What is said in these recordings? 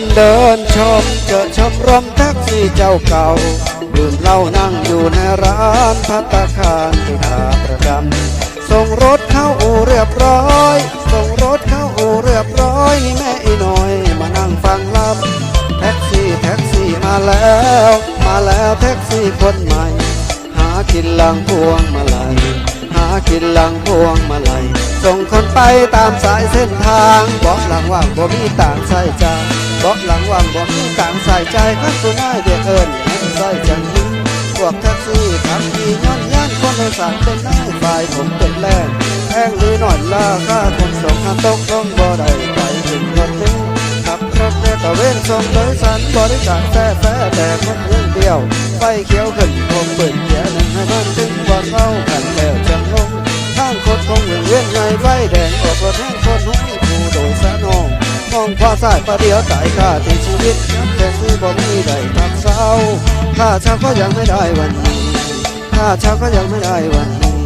นเดินชมเจอชมรมแท็กซี่เจ้าเก่าดื่มเหล้านั่งอยู่ในร้านพัตตาคารที่ขาประจำส่งรถเข้าอู่เรียบร้อย ส่งรถเข้าอู่เรียบร้อย แม่อีน้อยมานั่งฟังลำแท็กซี่แท็กซี่มาแล้ว มาแล้วแท็กซี่คนใหม่ หากินหลังพวงมาลัยหากินหลังพวงมาลัย ส่งคนไปตามสายเส้นทางบอกหลังว่างบ่มีต่างใส่ใจบอกหลังว่างบ่มีต่างใส่ใจข้าสุน้ายเดียเอิญให้ใส่จังนี้พวกแท็กซี่ขับขี่ย้อนย่านคนโดยสารเป็นนายฝ่ายผมเป็นแรงแพงหรือหน่อยล่าค่าคนส่งหาตกลงบ่ได้ไปถึงรถถึงขับรถเรตะเวนส่งโดยสารบริการแท้แท้แต่คนเรื่องเดียวไฟเขียวขึ้นผมเปิดเกียร์หนึ่งให้มัน แดงออกรถแห้งคนหุ้ยผู้โดยสารนองมองขวาซ้ายประเดี๋ยวตายค่าที่ชีวิตยับแต่ซื้อบ่มีได้ทักเศร้าค่าเช่าก็ยังไม่ได้วันนี้ค่าเช่าก็ยังไม่ได้วันนี้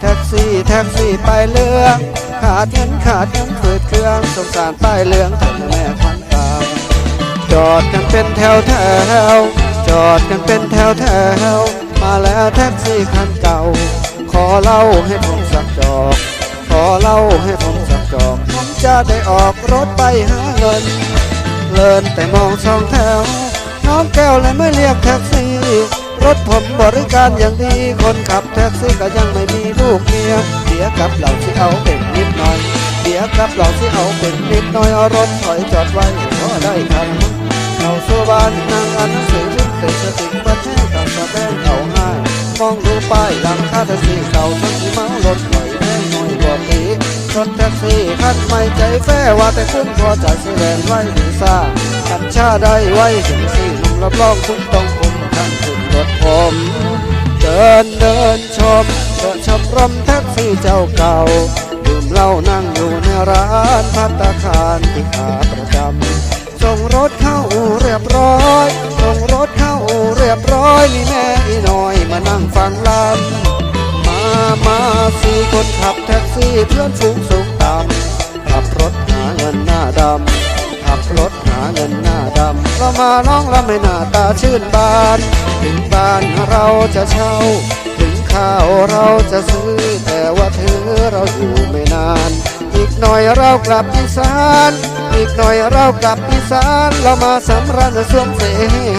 แท็กซี่แท็กซี่ไปเรื่องขาดเงินขาดเงินเปิดเครื่องสงสารป้ายเหลืองแต่แม่ควันตามจอดกันเป็นแถวแถวจอดกันเป็นแถวแถวมาแล้วแท็กซี่คันเก่า ขอเล่าให้ผมสักจอก อเล่าให้ผมสักจอกผมจะได้ออกรถไปหาเงิน เลินแต่มองสองแถว น้องแก้วเลยไม่เรียกแท็กซี่ รถผมบริการอย่างดี คนขับแท็กซี่ก็ยังไม่มีลูกเมียเดี๋ยวกับเราที่เอาเป็นนิดหน่อยเดี๋ยวกับเราที่เอาเป็นนิดหน่อยเอารถถอยจอดไว้ก็ได้ แฟ้ว่าแต่คุณพอใจแสดงไว้ดีซ่ากัญชาได้ไว้ถึงสี่หนุ่มรับรองคุณต้องคุมขั้นขึ้นรถผมเดินเดินชมเดินชมรมแท็กซี่เจ้าเก่าดื่มเหล้านั่งอยู่ในร้านพัตตาคารที่ขาประจำส่งรถเข้าอู่เรียบร้อยส่งรถเข้าอู่เรียบร้อยนี่แม่อีน้อยมานั่งฟังลำมามาสี่คนขับแท็กซี่เพื่อนฝูง เงินหน้าดำเรามาน้องละไม่หน้าตาชื่นบาน ถึงบ้านเราจะเช่า ถึงข้าวเราจะซื้อ แต่ว่าเธอเราอยู่ไม่นาน อีกหน่อยเรากลับอีสาน อีกหน่อยเรากลับอีสาน เรามาสำราญสวมเส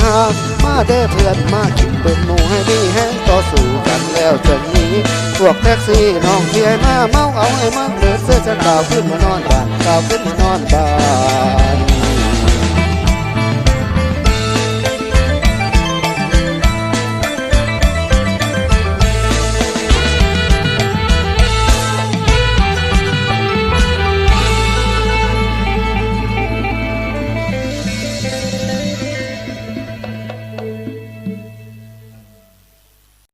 หามาเด้เพื่อนมากินเป็นหมูให้ดีแห้งต่อสู้กันแล้วจะนี้พวกแท็กซี่น้องเที่ยมาเมาเอาให้มันเดินเสื้อจะกล่าวขึ้นมานอนบ้านกล่าวขึ้นมานอนบ้าน